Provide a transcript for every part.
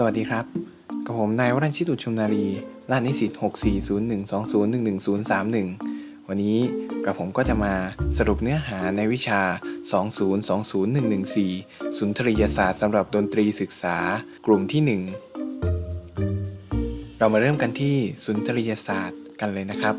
สวัสดีครับ กับผมนายวรัญชิตุชุมนารีรหัสนิสิต640120110131 วันนี้กระผมก็จะมาสรุปเนื้อหาในวิชา 2020114 สุนทรียศาสตร์สำหรับดนตรีศึกษากลุ่มที่ 1 เรามาเริ่มกันที่สุนทรียศาสตร์กันเลยนะครับ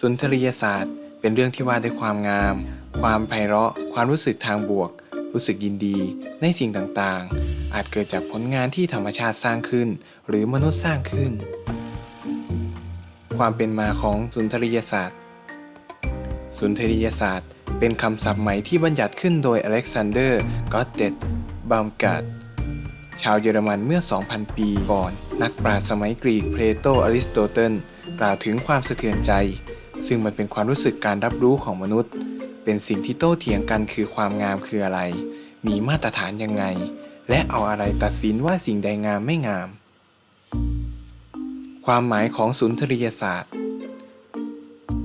สุนทรียศาสตร์เป็นเรื่องที่ว่าด้วยความงาม ความไพเราะ ความรู้สึกทางบวก รู้สึกยินดีในสิ่งต่างๆ อาจเกิดจากผลงานที่ธรรมชาติสร้างขึ้น หรือมนุษย์สร้างขึ้น ความเป็นมาของสุนทรียศาสตร์ สุนทรียศาสตร์ เป็นคำศัพท์ใหม่ที่บัญญัติขึ้นโดยอเล็กซานเดอร์ กอตเตดบัมกัดชาวเยอรมันเมื่อ 2,000 ปีก่อน นักปราชญ์สมัยกรีกเพลโตอริสโตเติลกล่าวถึงความสะเทือนใจ ซึ่งมันเป็นความรู้สึกการรับรู้ของมนุษย์ เป็นสิ่งที่โต้เถียงกันคือความงามคืออะไร มีมาตรฐานยังไง และเอาอะไรตัดสินว่าสิ่งใดงามไม่งาม ความหมายของสุนทรียศาสตร์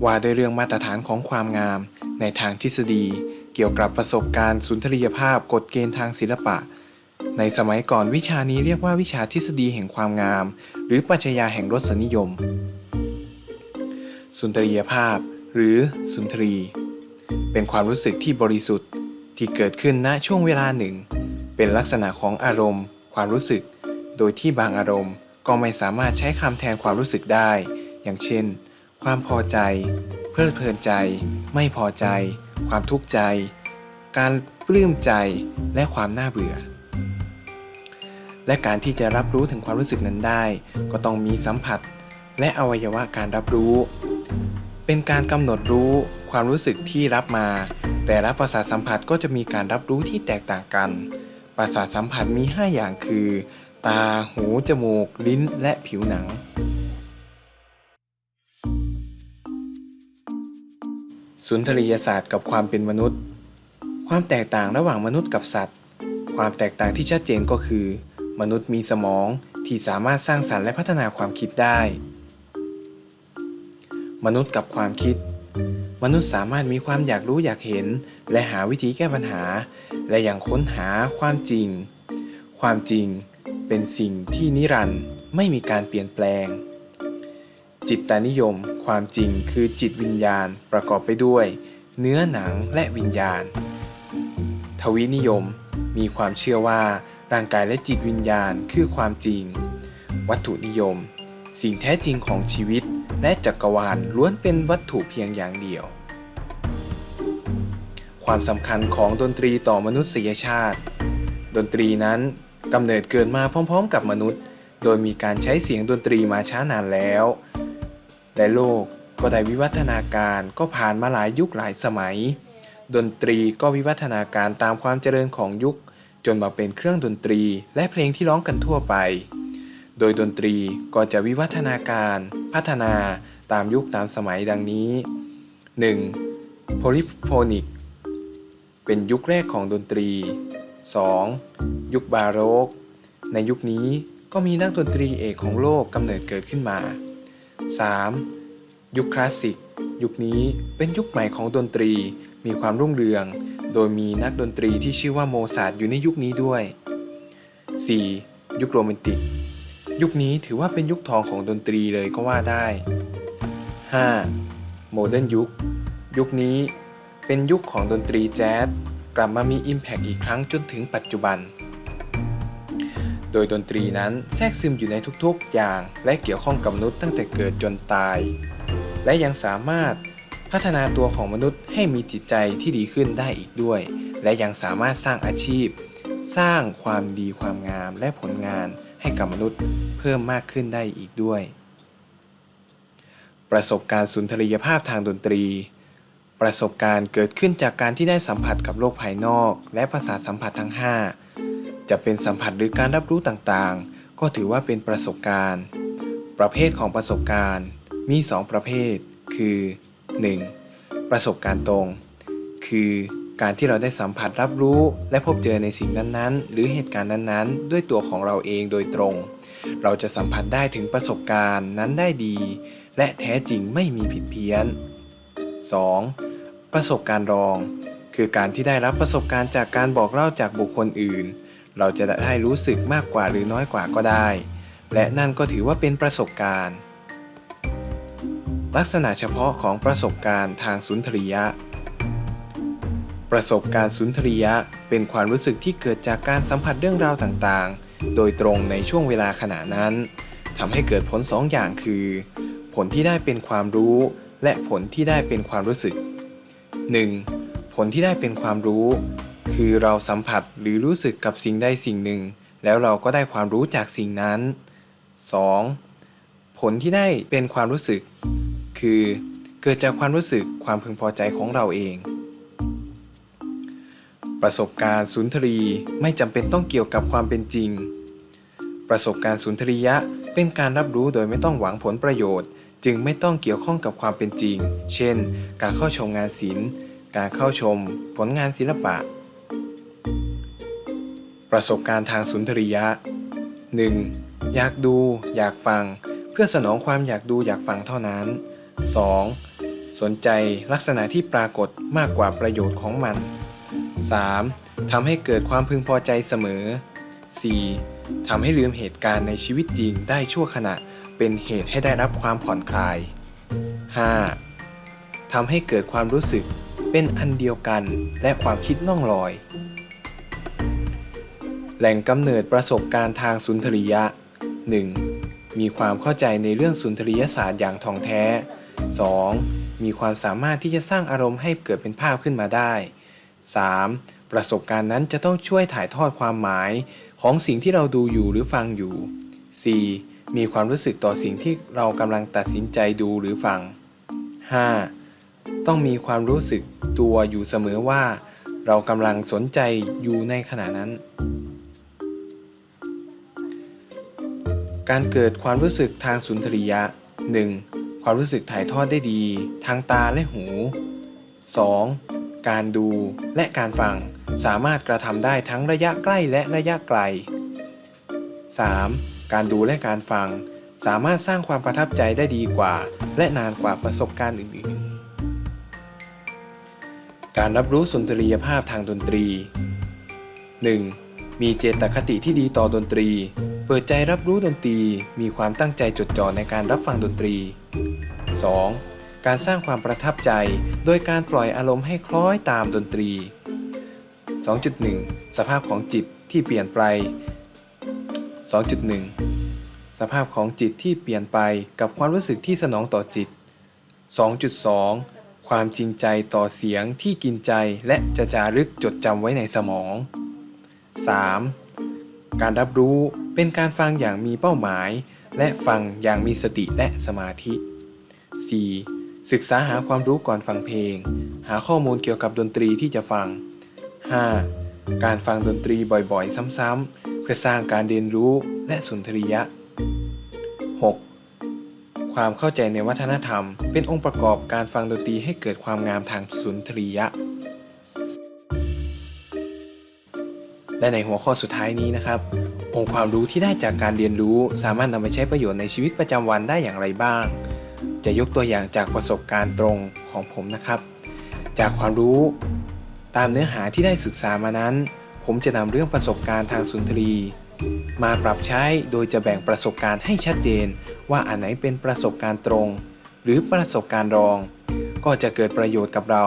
ว่าด้วยเรื่องมาตรฐานของความงาม ในทางทฤษฎี เกี่ยวกับประสบการณ์สุนทรียภาพกฎเกณฑ์ทางศิลปะ ในสมัยก่อนวิชานี้เรียกว่าวิชาทฤษฎีแห่งความงาม หรือปรัชญาแห่งรสนิยม สุนทรียภาพ หรือสุนทรี เป็นความรู้สึกที่บริสุทธิ์ที่เกิดขึ้นณช่วงเวลาหนึ่ง เป็นลักษณะของอารมณ์ ความรู้สึก โดยที่บางอารมณ์ก็ไม่สามารถใช้คำแทนความรู้สึกได้ อย่างเช่น ความพอใจ เพลิดเพลินใจ ไม่พอใจ ความทุกข์ใจ การปลื้มใจและความน่าเบื่อ และการที่จะรับรู้ถึงความรู้สึกนั้นได้ ก็ต้องมีสัมผัสและอวัยวะการรับรู้ เป็นการกำหนดรู้ ความรู้สึกที่รับมา แต่ละประสาทสัมผัสก็จะมีการรับรู้ที่แตกต่างกัน ประสาทสัมผัสมี 5 อย่างคือ ตา หู จมูก ลิ้น และผิวหนัง สุนทรียศาสตร์กับความเป็นมนุษย์ ความแตกต่างระหว่างมนุษย์กับสัตว์ ความแตกต่างที่ชัดเจนก็คือ มนุษย์มีสมองที่สามารถสร้างสรรค์และพัฒนาความคิดได้ มนุษย์กับความคิด มนุษย์สามารถมีความอยากรู้อยากเห็น และหาวิธีแก้ปัญหา และอย่างค้นหาความจริง ความจริงเป็นสิ่งที่นิรันดร์ไม่มีการเปลี่ยนแปลง จิตตานิยม ความจริงคือจิตวิญญาณประกอบไปด้วย เนื้อหนังและวิญญาณ ทวินิยม มีความเชื่อว่าร่างกายและจิตวิญญาณคือความจริง วัตถุนิยม สิ่งแท้จริงของชีวิต และจักรวาลล้วนเป็นวัตถุเพียงอย่างเดียว ความสำคัญของดนตรีต่อมนุษยชาติ ดนตรีนั้นกำเนิดเกิดมาพร้อม ๆ กับมนุษย์ โดยมีการใช้เสียงดนตรีมาช้านานแล้ว และโลกก็ได้วิวัฒนาการก็ผ่านมาหลายยุคหลายสมัย ดนตรีก็วิวัฒนาการตามความเจริญของยุค จนมาเป็นเครื่องดนตรีและเพลงที่ร้องกันทั่วไป โดยดนตรีก็จะวิวัฒนาการพัฒนาตามยุคตามสมัยดังนี้ 1. โพลิโฟนิก เป็นยุคแรกของดนตรี 2. ยุคบาโรก ในยุคนี้ก็มีนักดนตรีเอกของโลกกำเนิดเกิดขึ้นมา 3. ยุคคลาสสิก ยุคนี้เป็นยุคใหม่ของดนตรีมีความรุ่งเรือง โดยมีนักดนตรีที่ชื่อว่าโมซาร์ทอยู่ในยุคนี้ด้วย 4. ยุคโรแมนติก ยุคนี้ถือว่าเป็นยุคทองของดนตรีเลยก็ว่าได้ 5. โมเดิร์นยุค ยุคนี้เป็นยุคของดนตรีแจ๊สกลับมามี Impact อีกครั้งจนถึงปัจจุบัน โดยดนตรีนั้นแทรกซึมอยู่ในทุกๆ อย่าง และเกี่ยวข้องกับมนุษย์ตั้งแต่เกิดจนตาย และยังสามารถพัฒนาตัวของมนุษย์ให้มีจิตใจที่ดีขึ้นได้อีกด้วย และยังสามารถสร้างอาชีพ สร้างความดีความงามและผลงาน ให้กับมนุษย์เพิ่มมากขึ้นได้อีกด้วย ประสบการณ์สุนทรียภาพทางดนตรี ประสบการณ์เกิดขึ้นจากการที่ได้สัมผัสกับโลกภายนอก และประสาสัมผัสทั้ง 5 จะเป็นสัมผัสหรือการรับรู้ต่างๆ ก็ถือว่าเป็นประสบการณ์ ประเภทของประสบการณ์มี 2 ประเภท คือ 1. ประสบการณ์ตรง คือ การที่เราได้สัมผัสรับรู้ และพบเจอในสิ่งนั้นๆ หรือเหตุการณ์นั้นๆ ด้วยตัวของเราเองโดยตรง เราจะสัมผัสได้ถึงประสบการณ์นั้นได้ดี และแท้จริงไม่มีผิดเพี้ยน 2. ประสบการณ์รอง คือการที่ได้รับประสบการณ์จากการบอกเล่าจากบุคคลอื่น เราจะได้รู้สึกมากกว่าหรือน้อยกว่าก็ได้ และนั่นก็ถือว่าเป็นประสบการณ์ ลักษณะเฉพาะของประสบการณ์ทางสุนทรียะ ประสบการณ์สุนทรียะ เป็นความรู้สึกที่เกิดจากการสัมผัสเรื่องราวต่างๆ โดยตรงในช่วงเวลาขณะนั้นทำให้เกิดผลสองอย่างคือ ผลที่ได้เป็นความรู้ และผลที่ได้เป็นความรู้สึก 1. ผลที่ได้เป็นความรู้ คือเราสัมผัสหรือรู้สึกกับสิ่งใดสิ่งหนึ่ง แล้วเราก็ได้ความรู้จากสิ่งนั้น 2. ผลที่ได้เป็นความรู้สึก คือ เกิดจากความรู้สึกความพึงพอใจของเราเอง ประสบการณ์สุนทรีไม่จำเป็นต้องเกี่ยวกับความเป็นจริง ประสบการณ์สุนทรียะเป็นการรับรู้โดยไม่ต้องหวังผลประโยชน์ จึงไม่ต้องเกี่ยวข้องกับความเป็นจริง เช่น การเข้าชมงานศิลป์ การเข้าชม ผลงานศิลปะ ประสบการณ์ทางสุนทรียะ 1. อยากดู อยากฟัง เพื่อสนองความอยากดูอยากฟังเท่านั้น 2. สนใจลักษณะที่ปรากฏมากกว่าประโยชน์ของมัน 3. ทำให้เกิดความพึงพอใจเสมอ 4. ทำให้ลืมเหตุการณ์ในชีวิตจริงได้ชั่วขณะเป็นเหตุให้ได้รับความผ่อนคลาย 5. ทำให้เกิดความรู้สึกเป็นอันเดียวกันและความคิดน่องลอย แหล่งกำเนิดประสบการณ์ทางสุนทรียะ 1. มีความเข้าใจในเรื่องสุนทรียศาสตร์อย่างท่องแท้ 2. มีความสามารถที่จะสร้างอารมณ์ให้เกิดเป็นภาพขึ้นมาได้ 3. ประสบการณ์นั้นจะต้องช่วยถ่ายทอดความหมายของสิ่งที่เราดูอยู่หรือฟังอยู่ 4. มีความรู้สึกต่อสิ่งที่เรากำลังตัดสินใจดูหรือฟัง 5. ต้องมีความรู้สึกตัวอยู่เสมอว่า เรากำลังสนใจอยู่ในขณะนั้น การเกิดความรู้สึกทางสุนทรียะ 1. ความรู้สึกถ่ายทอดได้ดี ทางตาและหู 2. การดู และการฟัง สามารถกระทำได้ทั้งระยะใกล้และระยะไกล 3. การดูและการฟัง สามารถสร้างความประทับใจได้ดีกว่า และนานกว่าประสบการณ์อื่น ๆ การรับรู้สุนทรียภาพทางดนตรี 1. มีเจตคติที่ดีต่อดนตรี เปิดใจรับรู้ดนตรี มีความตั้งใจจดจ่อในการรับฟังดนตรี 2. การสร้างความประทับใจ โดยการปล่อยอารมณ์ให้คล้อยตามดนตรี 2.1 สภาพของจิตที่เปลี่ยนไป 2.1 สภาพของจิตที่เปลี่ยนไปกับความรู้สึกที่สนองต่อจิต 2.2 ความจริงใจต่อเสียงที่กินใจและจะจารึกจดจำไว้ในสมอง 3. การรับรู้เป็นการฟังอย่างมีเป้าหมาย และฟังอย่างมีสติและสมาธิ 4. ศึกษาหาความรู้ก่อนฟังเพลง หาข้อมูลเกี่ยวกับดนตรีที่จะฟัง 5. การฟังดนตรีบ่อยๆ ซ้ำๆ เพื่อสร้างการเรียนรู้และสุนทรียะ 6. ความเข้าใจในวัฒนธรรม เป็นองค์ประกอบการฟังดนตรีให้เกิดความงามทางสุนทรียะ และในหัวข้อสุดท้ายนี้นะครับ องค์ความรู้ที่ได้จากการเรียนรู้สามารถนำไปใช้ประโยชน์ในชีวิตประจำวันได้อย่างไรบ้าง จะยกตัวอย่างจากประสบการณ์ตรงของผมนะครับ จากความรู้ตามเนื้อหาที่ได้ศึกษามานั้น ผมจะนำเรื่องประสบการณ์ทางสุนทรีมาปรับใช้โดยจะแบ่งประสบการณ์ให้ชัดเจน ว่าอันไหนเป็นประสบการณ์ตรง หรือประสบการณ์รอง ก็จะเกิดประโยชน์กับเรา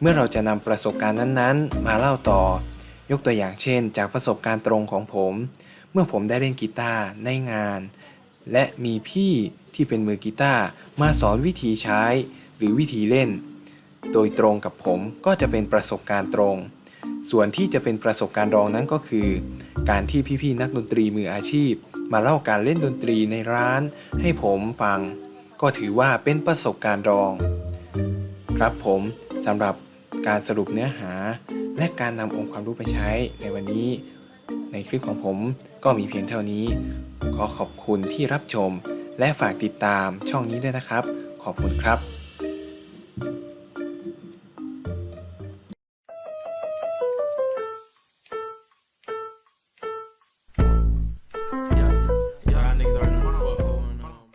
เมื่อเราจะนำประสบการณ์นั้นๆ มาเล่าต่อ ยกตัวอย่างเช่น จากประสบการณ์ตรงของผม เมื่อผมได้เล่นกีตาร์ในงาน และมีพี่ ที่เป็นมือกีตาร์มาสอนวิธีใช้ หรือวิธีเล่น โดยตรงกับผมก็จะเป็นประสบการณ์ตรง ส่วนที่จะเป็นประสบการณ์รองนั้นก็คือ การที่พี่ๆนักดนตรีมืออาชีพ มาเล่าการเล่นดนตรีในร้าน ให้ผมฟัง ก็ถือว่าเป็นประสบการณ์รอง ครับผมสำหรับการสรุปเนื้อหา และการนำองค์ความรู้ไปใช้ในวันนี้ ในคลิปของผมก็มีเพียงเท่านี้ ขอขอบคุณที่รับชม และฝากติดตามช่องนี้ด้วยนะครับ ขอบคุณครับ